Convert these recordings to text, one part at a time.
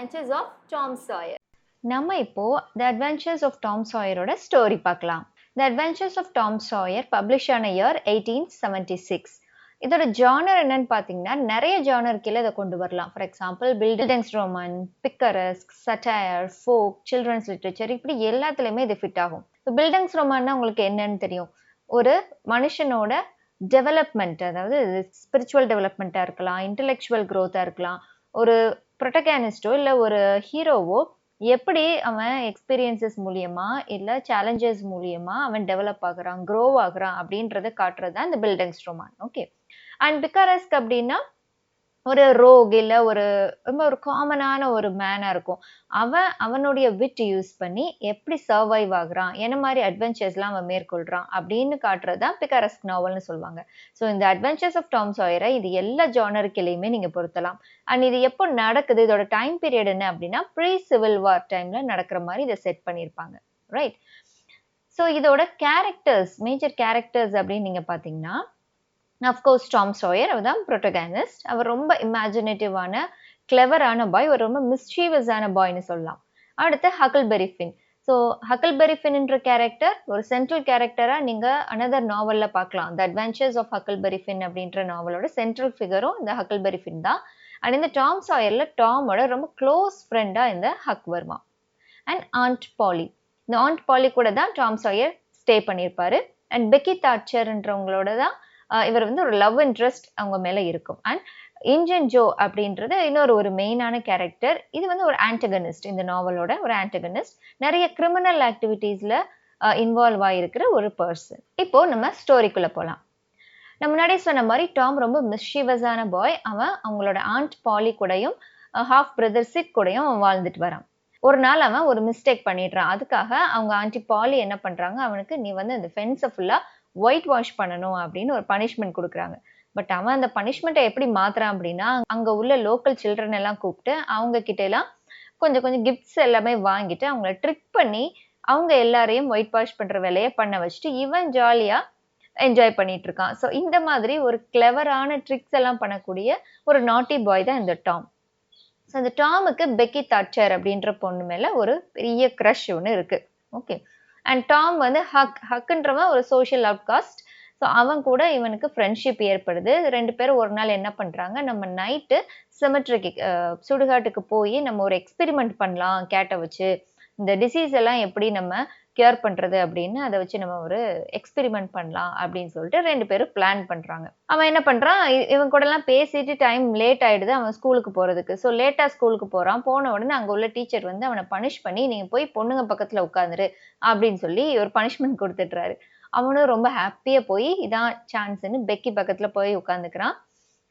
Adventures of Tom Sawyer நம்ம இப்போ the adventures of Tom சாயரோட ஸ்டோரி பார்க்கலாம். The adventures of Tom Sawyer publish ஆன இயர் எயிட்டீன் செவன்டி சிக்ஸ் இதோட genre என்னன்னு பார்த்தீங்கன்னா நிறைய ஜானர் கீழே இதை கொண்டு வரலாம். For example bildungsroman picaresque satire folk children's literature இப்படி எல்லாத்துலேயுமே இது ஃபிட் ஆகும். இப்போ பில்டிங்ஸ் ரோமான்னா உங்களுக்கு என்னன்னு தெரியும்? ஒரு மனுஷனோட டெவலப்மெண்ட் அதாவது ஸ்பிரிச்சுவல் டெவலப்மெண்ட்டாக இருக்கலாம் இன்டெலெக்சுவல் க்ரோத்தாக இருக்கலாம். ஒரு ப்ரொட்டகானிஸ்டோ இல்லை ஒரு ஹீரோவோ எப்படி அவன் எக்ஸ்பீரியன்சஸ் மூலியமா இல்லை சேலஞ்சஸ் மூலியமா அவன் டெவலப் ஆகுறான் க்ரோ ஆகுறான் அப்படின்றத காட்டுறது தான் இந்த bildungsroman okay and picaresque அப்படின்னா ஒரு ரோக் இல்லை ஒரு ரொம்ப ஒரு காமனான ஒரு மேனாக இருக்கும். அவன் அவனுடைய விட் யூஸ் பண்ணி எப்படி சர்வைவ் ஆகுறான் என்ன மாதிரி அட்வென்ச்சர்ஸ்லாம் அவன் மேற்கொள்கிறான் அப்படின்னு காட்டுறது தான் பிகாரஸ்க் நாவல்னு சொல்லுவாங்க. ஸோ இந்த அட்வென்ச்சர்ஸ் ஆஃப் டாம் சாயரை இது எல்லா ஜானருக்கிலையுமே நீங்கள் பொருத்தலாம். அண்ட் இது எப்போ நடக்குது இதோட டைம் பீரியட் என்ன அப்படின்னா ப்ரீ சிவில் வார் டைமில் நடக்கிற மாதிரி இதை செட் பண்ணியிருப்பாங்க. ரைட் ஸோ இதோட கேரக்டர்ஸ் மேஜர் கேரக்டர்ஸ் அப்படின்னு நீங்கள் பார்த்தீங்கன்னா அஃப்கோர்ஸ் டாம் சாயர் அவர் தான் ப்ரொட்டகானிஸ்ட் அவர் ரொம்ப இமேஜினேட்டிவான கிளவரான பாய் ஒரு ரொம்ப மிஸ்டீவஸான பாய்னு சொல்லலாம். அடுத்து ஹக்கல்பெரி ஃபின் ஸோ ஹக்கல்பெரி ஃபின்ன்ற கேரக்டர் ஒரு சென்ட்ரல் கேரக்டராக நீங்கள் அனதர் நாவலில் பார்க்கலாம். The adventures of Huckleberry Finn அப்படின்ற நாவலோட சென்ட்ரல் ஃபிகரும் இந்த ஹக்கல்பெரி ஃபின் தான். அண்ட் இந்த டாம் சாயரில் டாமோட ரொம்ப க்ளோஸ் ஃப்ரெண்டாக இந்த ஹக் வர்மா அண்ட் ஆண்ட் பாலி இந்த ஆண்ட் பாலி கூட தான் டாம் சாயர் ஸ்டே பண்ணியிருப்பாரு. அண்ட் பெக்கி தாட்சர்ன்றவங்களோட தான் இவர் வந்து ஒரு லவ் இன்ட்ரெஸ்ட் அவங்க மேலே இருக்கும். அண்ட் இன்ஜன் ஜோ அப்படின்றது இன்னொரு ஒரு மெயினான கேரக்டர் இது வந்து ஒரு ஆன்டகனிஸ்ட் இந்த நாவலோட ஒரு ஆன்டகனிஸ்ட் நிறைய கிரிமினல் ஆக்டிவிட்டீஸில் இன்வால்வ் ஆகிருக்கிற ஒரு பர்சன் இப்போ நம்ம ஸ்டோரிக்குள்ளே போகலாம் நம்ம முன்னாடி சொன்ன மாதிரி டாம் ரொம்ப மிஸ்ஷிவஸான பாய் அவன் அவங்களோட ஆண்ட் பாலி கூடயும் ஹாஃப் பிரதர் சிட் கூடயும் அவன் வாழ்ந்துட்டு வரான். ஒரு நாள் அவன் ஒரு மிஸ்டேக் பண்ணிடுறான். அதுக்காக அவங்க ஆண்டி பாலி என்ன பண்ணுறாங்க அவனுக்கு நீ வந்து அந்த ஃபென்ஸை ஃபுல்லாக ஒயிட் வாஷ் பண்ணணும் அப்படின்னு ஒரு பனிஷ்மெண்ட் கொடுக்குறாங்க. பட் அவன் அந்த பனிஷ்மெண்ட்டை எப்படி மாத்துறான் அப்படின்னா அங்கே உள்ள லோக்கல் சில்ட்ரன் எல்லாம் கூப்பிட்டு அவங்க கிட்ட எல்லாம் கொஞ்சம் கொஞ்சம் கிஃப்ட்ஸ் எல்லாமே வாங்கிட்டு அவங்கள ட்ரிக் பண்ணி அவங்க எல்லாரையும் ஒயிட் வாஷ் பண்ணுற வேலையை பண்ண வச்சுட்டு இவன் ஜாலியாக என்ஜாய் பண்ணிட்டு இருக்கான். ஸோ இந்த மாதிரி ஒரு கிளவரான ட்ரிக்ஸ் எல்லாம் பண்ணக்கூடிய ஒரு நாட்டி பாய் தான் இந்த டாம் ஸோ அந்த டாமுக்கு பெக்கி தாட்சர் அப்படின்ற பொண்ணு மேலே ஒரு பெரிய க்ரஷ் ஒன்று இருக்கு. ஓகே அண்ட் டாம் வந்து ஹக் ஹக்குன்றவன் ஒரு சோஷியல் அவுட்காஸ்ட் ஸோ அவன் கூட இவனுக்கு ஃப்ரெண்ட்ஷிப் ஏற்படுது. ரெண்டு பேரும் ஒரு நாள் என்ன பண்ணுறாங்க நம்ம நைட்டு சிமெட்ரிக்கு சுடுகாட்டுக்கு போய் நம்ம ஒரு எக்ஸ்பெரிமெண்ட் பண்ணலாம் கேட்டை வச்சு. இந்த டிசீஸ் எல்லாம் எப்படி நம்ம கியூர் பண்ணுறது அப்படின்னு அதை வச்சு நம்ம ஒரு எக்ஸ்பெரிமெண்ட் பண்ணலாம் அப்படின்னு சொல்லிட்டு ரெண்டு பேரும் பிளான் பண்ணுறாங்க அவன் என்ன பண்ணுறான் இவன் கூடலாம் பேசிட்டு டைம் லேட் ஆகிடுது அவன் ஸ்கூலுக்கு போகிறதுக்கு ஸோ லேட்டாக ஸ்கூலுக்கு போகிறான் போன உடனே அங்கே உள்ள டீச்சர் வந்து அவனை பனிஷ் பண்ணி நீங்கள் போய் பொண்ணுங்க பக்கத்தில் உட்காந்துரு அப்படின்னு சொல்லி ஒரு பனிஷ்மெண்ட் கொடுத்துட்றாரு. அவனும் ரொம்ப ஹாப்பியாக போய் இதான் சான்ஸ்ன்னு பெக்கி பக்கத்தில் போய் உட்காந்துக்கிறான்.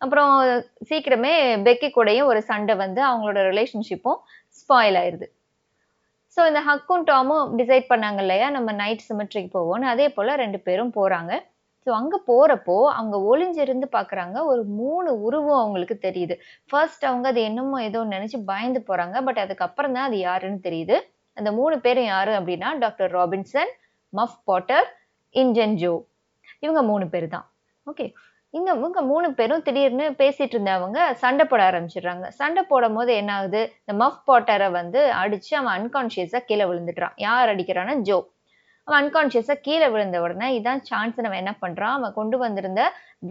அப்புறம் சீக்கிரமே பெக்கி கூடயும் ஒரு சண்டை வந்து அவங்களோட ரிலேஷன்ஷிப்பும் ஸ்பாயில் ஆயிடுது ஸோ இந்த ஹக்கும் டாமும் டிசைட் பண்ணாங்க இல்லையா? நம்ம நைட் சிமெட்ரிக்கு போவோம்னு. அதே போல் ரெண்டு பேரும் போகிறாங்க ஸோ அங்கே போகிறப்போ அவங்க ஒளிஞ்சிருந்து பார்க்குறாங்க ஒரு மூணு உருவம் அவங்களுக்கு தெரியுது. ஃபர்ஸ்ட் அவங்க அது என்னமோ ஏதோ நினச்சி பயந்து போகிறாங்க பட் அதுக்கப்புறம் தான் அது யாருன்னு தெரியுது. அந்த மூணு பேரும் யாரு அப்படின்னா doctor Robinson Muff Potter Injun Joe இவங்க மூணு பேர் தான் ஓகே இந்த இவங்க மூணு பேரும் திடீர்னு பேசிட்டு இருந்தவங்க சண்டை போட ஆரம்பிச்சிடுறாங்க. சண்டை போடும் போது என்ன ஆகுது? இந்த மஃப் பாட்டரை வந்து அடிச்சு அவன் அன்கான்சியஸா கீழே விழுந்துடுறான். யார் அடிக்கிறான்னா ஜோ. அவன் அன்கான்சியஸா கீழே விழுந்த உடனே இதான் சான்ஸ் அவன் என்ன பண்றான்? அவன் கொண்டு வந்திருந்த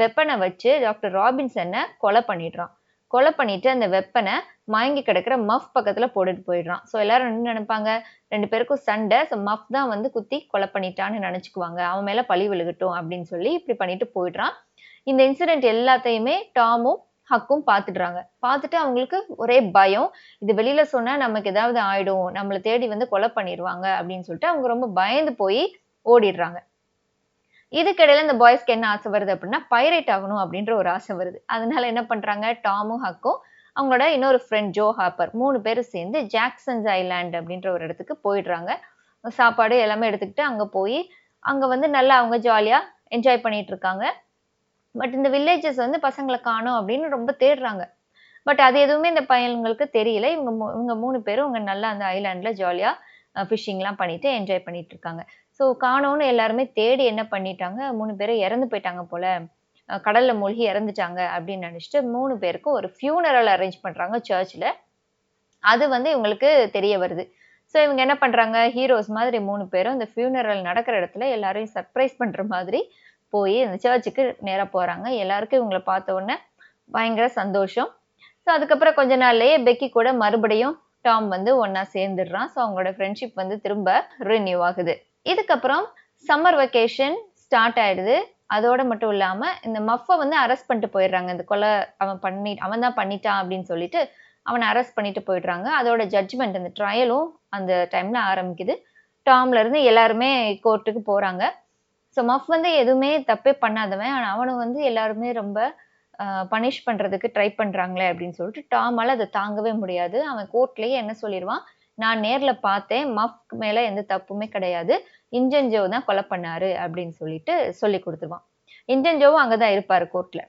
வெப்பனை வச்சு டாக்டர் ராபின்சனை கொலை பண்ணிடுறான். கொலை பண்ணிட்டு அந்த வெப்பனை மயங்கி கிடக்கிற மஃப் பக்கத்துல போட்டுட்டு போயிடுறான். ஸோ எல்லாரும் என்ன நினைப்பாங்க? ரெண்டு பேருக்கும் சண்டை. ஸோ மஃப் தான் வந்து குத்தி கொலை பண்ணிட்டான்னு நினைச்சுக்குவாங்க. அவன் மேல பழி விழுகட்டும் அப்படின்னு சொல்லி இப்படி பண்ணிட்டு போயிடுறான். இந்த இன்சிடென்ட் எல்லாத்தையுமே டாமும் ஹக்கும் பார்த்துடுறாங்க. பார்த்துட்டு அவங்களுக்கு ஒரே பயம். இது வெளியில சொன்னா நமக்கு ஏதாவது ஆயிடும். நம்மளை தேடி வந்து கொலை பண்ணிடுவாங்க அப்படின்னு சொல்லிட்டு அவங்க ரொம்ப பயந்து போய் ஓடிடுறாங்க. இதுக்கிடையில இந்த பாய்ஸ்க்கு என்ன ஆசை வருது அப்படின்னா பைரேட் ஆகணும் அப்படின்ற ஒரு ஆசை வருது. அதனால என்ன பண்றாங்க? டாமும் ஹக்கும் அவங்களோட இன்னொரு ஃப்ரெண்ட் ஜோ ஹாப்பர் மூணு பேரும் சேர்ந்து ஜாக்சன்ஸ் ஐலாண்ட் அப்படின்ற ஒரு இடத்துக்கு போயிடுறாங்க. சாப்பாடு எல்லாமே எடுத்துக்கிட்டு அங்க போய் அங்க வந்து நல்லா அவங்க ஜாலியா என்ஜாய் பண்ணிட்டு இருக்காங்க. பட் இந்த வில்லேஜஸ் வந்து பசங்களை காணும் அப்படின்னு ரொம்ப தேடுறாங்க. பட் அது எதுவுமே இந்த பையன்களுக்கு தெரியல. இவங்க இவங்க மூணு பேரும் இவங்க நல்லா அந்த ஐலாண்டில் ஜாலியா ஃபிஷிங்லாம் பண்ணிட்டு என்ஜாய் பண்ணிட்டு இருக்காங்க. ஸோ காணோன்னு எல்லாருமே தேடி என்ன பண்ணிட்டாங்க? மூணு பேரும் இறந்து போயிட்டாங்க போல. கடல்ல மூழ்கி இறந்துட்டாங்க அப்படின்னு நினைச்சிட்டு மூணு பேருக்கும் ஒரு ஃபியூனரல் அரேஞ்ச் பண்றாங்க சர்ச்சில் அது வந்து இவங்களுக்கு தெரிய வருது. ஸோ இவங்க என்ன பண்றாங்க? ஹீரோஸ் மாதிரி மூணு பேரும் இந்த ஃபியூனரல் நடக்கிற இடத்துல எல்லாரையும் சர்ப்ரைஸ் பண்ற மாதிரி போய் அந்த சர்ச்சுக்கு நேராக போகிறாங்க எல்லாருக்கும் இவங்களை பார்த்த உடனே பயங்கர சந்தோஷம். ஸோ அதுக்கப்புறம் கொஞ்ச நாள்லயே பெக்கி கூட மறுபடியும் டாம் வந்து ஒன்னா சேர்ந்துடுறான். ஸோ அவங்களோட ஃப்ரெண்ட்ஷிப் வந்து திரும்ப ரினியூ ஆகுது. இதுக்கப்புறம் சம்மர் வெக்கேஷன் ஸ்டார்ட் ஆயிடுது. அதோட மட்டும் இல்லாம இந்த மஃபை வந்து அரெஸ்ட் பண்ணிட்டு போயிடுறாங்க. இந்த கொலை அவன் பண்ணி அவன் தான் பண்ணிட்டான் அப்படின்னு சொல்லிட்டு அவனை அரெஸ்ட் பண்ணிட்டு போயிடுறாங்க. அதோட ஜட்ஜ்மெண்ட் அந்த ட்ரையலும் அந்த டைம்ல ஆரம்பிக்குது. டாம்ல இருந்து எல்லாருமே கோர்ட்டுக்கு போறாங்க. ஸோ மஃப் வந்து எதுவுமே தப்பே பண்ணாதவன். ஆனால் அவனும் வந்து எல்லாருமே ரொம்ப பனிஷ் பண்றதுக்கு ட்ரை பண்றாங்களே அப்படின்னு சொல்லிட்டு டாமால் அதை தாங்கவே முடியாது. அவன் கோர்ட்லயே என்ன சொல்லிடுவான்? நான் நேர்ல பார்த்தேன் மஃப் மேல எந்த தப்புமே கிடையாது. இன்ஜன் ஜோ தான் கொலை பண்ணாரு அப்படின்னு சொல்லிட்டு சொல்லி கொடுத்துருவான். இன்ஜன் ஜோவும் அங்கதான் இருப்பாரு கோர்ட்ல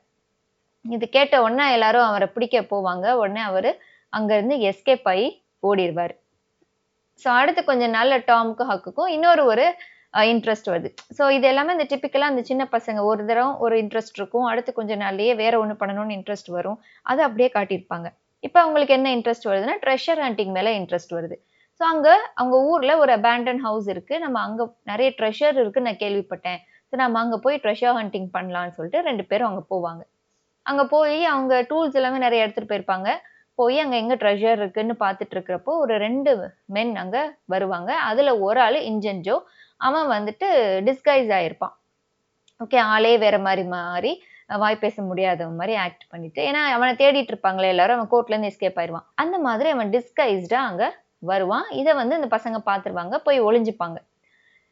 இது கேட்ட உடனே எல்லாரும் அவரை பிடிக்க போவாங்க. உடனே அவரு அங்க இருந்து எஸ்கேப் ஆகி ஓடிடுவார். ஸோ அடுத்து கொஞ்ச நாளில் டாமுக்கும் ஹக்குக்கும் இன்னொரு ஒரு இன்ட்ரெஸ்ட் வருது. ஸோ இது எல்லாமே இந்த டிப்பிக்கலாக அந்த சின்ன பசங்க ஒரு தரம் ஒரு இன்ட்ரெஸ்ட் இருக்கும் அடுத்து கொஞ்ச நாள்லயே வேற ஒன்று பண்ணணும்னு இன்ட்ரெஸ்ட் வரும். அதை அப்படியே காட்டியிருப்பாங்க. இப்போ அவங்களுக்கு என்ன இன்ட்ரெஸ்ட் வருதுன்னா ட்ரெஷர் ஹண்டிங் மேலே இன்ட்ரெஸ்ட் வருது. ஸோ அங்கே அவங்க ஊரில் ஒரு அபேண்டன் ஹவுஸ் இருக்கு. நம்ம அங்கே நிறைய ட்ரெஷர் இருக்குன்னு நான் கேள்விப்பட்டேன். ஸோ நம்ம அங்கே போய் ட்ரெஷர் ஹண்டிங் பண்ணலான்னு சொல்லிட்டு ரெண்டு பேரும் அங்கே போவாங்க. அங்கே போய் அவங்க டூல்ஸ் எல்லாமே நிறைய எடுத்துகிட்டு போயிருப்பாங்க. போய் அங்கே எங்கே ட்ரெஷர் இருக்குன்னு பார்த்துட்டு இருக்கிறப்போ ஒரு ரெண்டு மென் அங்கே வருவாங்க. அதில் ஒரு ஆள் இன்ஜென்ஜோ அவன் வந்துட்டு டிஸ்கைஸ் ஆயிருப்பான். ஓகே ஆளே வேற மாதிரி மாறி வாய் பேச முடியாதவன் மாதிரி ஆக்ட் பண்ணிட்டு ஏன்னா அவனை தேடிட்டு இருப்பாங்களே எல்லாரும் அவன் கோர்ட்ல இருந்து எஸ்கேப் ஆயிருவான். அந்த மாதிரி அவன் டிஸ்கைஸ்டா அங்க வருவான். இதை வந்து இந்த பசங்க பார்த்துருவாங்க போய் ஒளிஞ்சுப்பாங்க.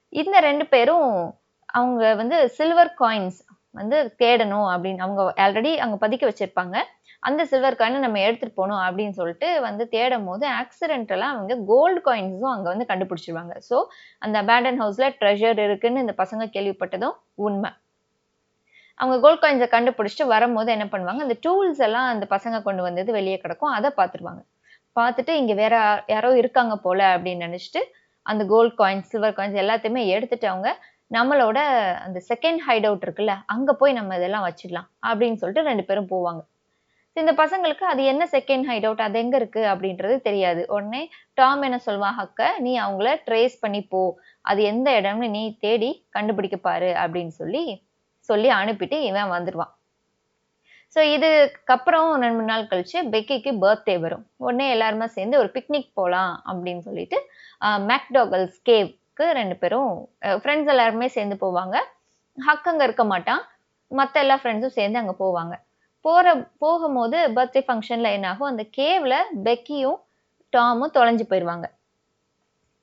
இந்த ரெண்டு பேரும் அவங்க வந்து சில்வர் காயின்ஸ் வந்து தேடணும் அப்படின்னு அவங்க ஆல்ரெடி அங்க பதிக்க வச்சிருப்பாங்க. அந்த சில்வர் காயினை நம்ம எடுத்துட்டு போகணும் அப்படின்னு சொல்லிட்டு வந்து தேடும் போது ஆக்சிடென்டலாக அவங்க கோல்டு காயின்ஸும் அங்கே வந்து கண்டுபிடிச்சிருவாங்க. ஸோ அந்த அபேண்டன் ஹவுஸில் ட்ரெஷர் இருக்குன்னு இந்த பசங்க கேள்விப்பட்டதும் உண்மை. அவங்க கோல்ட் காயின்ஸை கண்டுபிடிச்சிட்டு வரும்போது என்ன பண்ணுவாங்க? அந்த டூல்ஸ் எல்லாம் அந்த பசங்க கொண்டு வந்தது வெளியே கிடக்கும். அதை பார்த்துருவாங்க. பார்த்துட்டு இங்கே வேற யாரோ இருக்காங்க போல அப்படின்னு நினச்சிட்டு அந்த கோல்ட் காயின்ஸ் சில்வர் காயின்ஸ் எல்லாத்தையுமே எடுத்துட்டு அவங்க நம்மளோட அந்த செகண்ட் ஹைட் அவுட் இருக்குல்ல அங்கே போய் நம்ம இதெல்லாம் வச்சிடலாம் அப்படின்னு சொல்லிட்டு ரெண்டு பேரும் போவாங்க. இந்த பசங்களுக்கு அது என்ன செகண்ட் ஹைட் அவுட் அது எங்க இருக்கு அப்படின்றது தெரியாது. உடனே டாம் என்ன சொல்வான் ஹக்க நீ அவங்கள ட்ரேஸ் பண்ணி போ. அது எந்த இடம்னு நீ தேடி கண்டுபிடிக்க பாரு அப்படின்னு சொல்லி சொல்லி அனுப்பிட்டு இவன் வந்துடுவான் ஸோ இதுக்கப்புறம் ரெண்டு மூணு நாள் கழிச்சு பெக்கிக்கு பர்த்டே வரும். உடனே எல்லாருமே சேர்ந்து ஒரு பிக்னிக் போகலாம் அப்படின்னு சொல்லிட்டு மேக்டாகல்ஸ் கேவ்க்கு ரெண்டு பேரும் ஃப்ரெண்ட்ஸ் எல்லாருமே சேர்ந்து போவாங்க. ஹக் அங்கே இருக்க மாட்டான். மற்ற எல்லா ஃப்ரெண்ட்ஸும் சேர்ந்து அங்கே போவாங்க. போற போகும்போது பர்த்டே ஃபங்க்ஷன்ல என்ன ஆகும் அந்த கேவ்ல பெக்கியும் டாமும் தொலைஞ்சு போயிடுவாங்க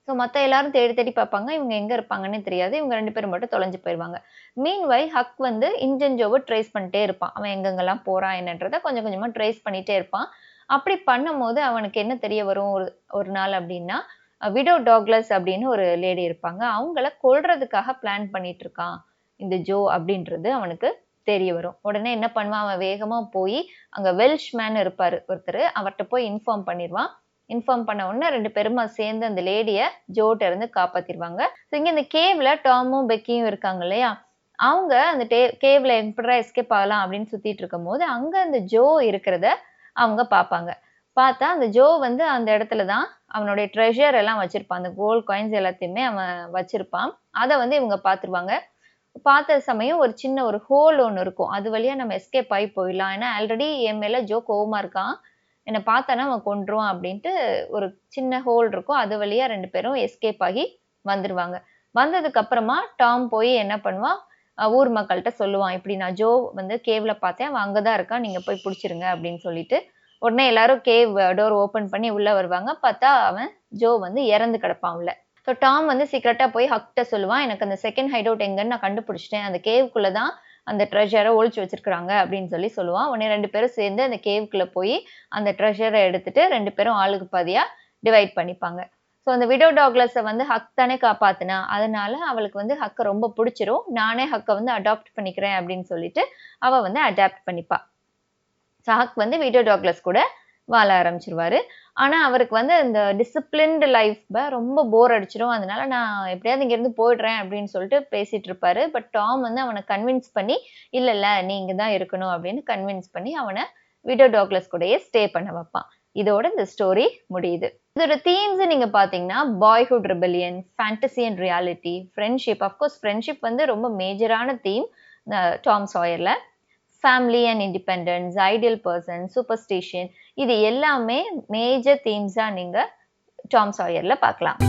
ஸோ மற்ற எல்லாரும் தேடி தேடி பார்ப்பாங்க. இவங்க எங்க இருப்பாங்கன்னு தெரியாது. இவங்க ரெண்டு பேரும் மட்டும் தொலைஞ்சு போயிடுவாங்க மீன் வை ஹக் வந்து இன்ஜென்ஜோவை ட்ரேஸ் பண்ணிட்டே இருப்பான். அவன் எங்கெங்கெல்லாம் போறான் என்னன்றத கொஞ்சம் கொஞ்சமா ட்ரேஸ் பண்ணிட்டே இருப்பான். அப்படி பண்ணும்போது அவனுக்கு என்ன தெரிய வரும்? ஒரு ஒரு நாள் அப்படின்னா விடோ டாக்லஸ் அப்படின்னு ஒரு லேடி இருப்பாங்க. அவங்கள கொல்றதுக்காக பிளான் பண்ணிட்டு இருக்கான். இந்த ஜோ அப்படின்றது அவனுக்கு தெரிய வரும். உடனே என்ன பண்ணுவான்? அவன் வேகமா போய் அங்க வெல்ஷ் மேன் இருப்பாரு. ஒருத்தர் அவர்கிட்ட போய் இன்ஃபார்ம் பண்ணிடுவான் இன்ஃபார்ம் பண்ண உடனே ரெண்டு பேருமா சேர்ந்து அந்த லேடிய ஜோட்ட இருந்து காப்பாத்திடுவாங்க ஸோ இங்க இந்த கேவ்ல டாமும் பெக்கியும் இருக்காங்க இல்லையா? அவங்க அந்த டே கேவ்ல எப்படா எஸ்கேப் ஆகலாம் அப்படின்னு சுத்திட்டு இருக்கும் போது அங்க அந்த ஜோ இருக்கிறத அவங்க பார்ப்பாங்க. பார்த்தா அந்த ஜோ வந்து அந்த இடத்துல தான் அவனுடைய ட்ரெஷர் எல்லாம் வச்சிருப்பான். அந்த கோல்ட் காயின்ஸ் எல்லாத்தையுமே அவன் வச்சிருப்பான். அதை வந்து இவங்க பார்த்துருவாங்க. பார்த்த சமயம் ஒரு சின்ன ஒரு ஹோல் ஒன்று இருக்கும். அது வழியாக நம்ம எஸ்கேப் ஆகி போயிடலாம். ஏன்னா ஆல்ரெடி என் மேலே ஜோ கோவமாக இருக்கான். என்னை பார்த்தானா அவன் கொண்டுருவான் அப்படின்ட்டு ஒரு சின்ன ஹோல் இருக்கும். அது வழியா ரெண்டு பேரும் எஸ்கேப் ஆகி வந்துடுவாங்க வந்ததுக்கப்புறமா டாம் போய் என்ன பண்ணுவான்? ஊர் மக்கள்கிட்ட சொல்லுவான். இப்படி நான் ஜோ வந்து கேவில் பார்த்தேன். அவன் அங்கே தான் இருக்கான். நீங்கள் போய் பிடிச்சிருங்க அப்படின்னு சொல்லிட்டு. உடனே எல்லாரும் கேவ் டோர் ஓப்பன் பண்ணி உள்ளே வருவாங்க. பார்த்தா அவன் ஜோ வந்து இறந்து கிடப்பான் உள்ள. ஸோ டாம் வந்து சீக்கிரட்டாக போய் ஹக்ட சொல்லுவான் எனக்கு அந்த செகண்ட் ஹைட் அவுட் எங்கன்னு நான் கண்டுபிடிச்சிட்டேன். அந்த கேவுக்குள்ளே தான் அந்த ட்ரெஷரை ஒழிச்சு வச்சிருக்கிறாங்க அப்படின்னு சொல்லி சொல்லுவான் உடனே ரெண்டு பேரும் சேர்ந்து அந்த கேவுக்குள்ளே போய் அந்த ட்ரெஷரை எடுத்துட்டு ரெண்டு பேரும் ஆளுக்கு பாதியாக டிவைட் பண்ணிப்பாங்க. ஸோ அந்த விடோ டாக்லஸை வந்து ஹக் தானே காப்பாத்தினா அதனால அவளுக்கு வந்து ஹக்கை ரொம்ப பிடிச்சிரும். நானே ஹக்கை வந்து அடாப்ட் பண்ணிக்கிறேன் அப்படின்னு சொல்லிட்டு அவள் வந்து அடாப்ட் பண்ணிப்பா. ஸோ ஹக் வந்து விடோ டாக்லஸ் கூட வாழ ஆரம்பிச்சிருவாரு. ஆனால் அவருக்கு வந்து இந்த டிசிப்ளின்டு லைஃப் ரொம்ப போர் அடிச்சிடும். அதனால நான் எப்படியாவது இங்கேருந்து போயிடுறேன் அப்படின்னு சொல்லிட்டு பேசிட்டு இருப்பாரு. பட் டாம் வந்து அவனை கன்வின்ஸ் பண்ணி இல்லை இல்லை நீ தான் இருக்கணும் அப்படின்னு கன்வின்ஸ் பண்ணி அவனை விடோ டாக்லஸ் கூடயே ஸ்டே பண்ண வைப்பான். இதோட இந்த ஸ்டோரி முடியுது. இதோட தீம்ஸ் நீங்க பாத்தீங்கன்னா boyhood rebellion fantasy and reality friendship of course friendship வந்து ரொம்ப மேஜரான theme Tom சாயர்ல family and independence ideal person superstition இது எல்லாமே மேஜர் தீம்ஸா நீங்க டாம் சாயரில் பார்க்கலாம்.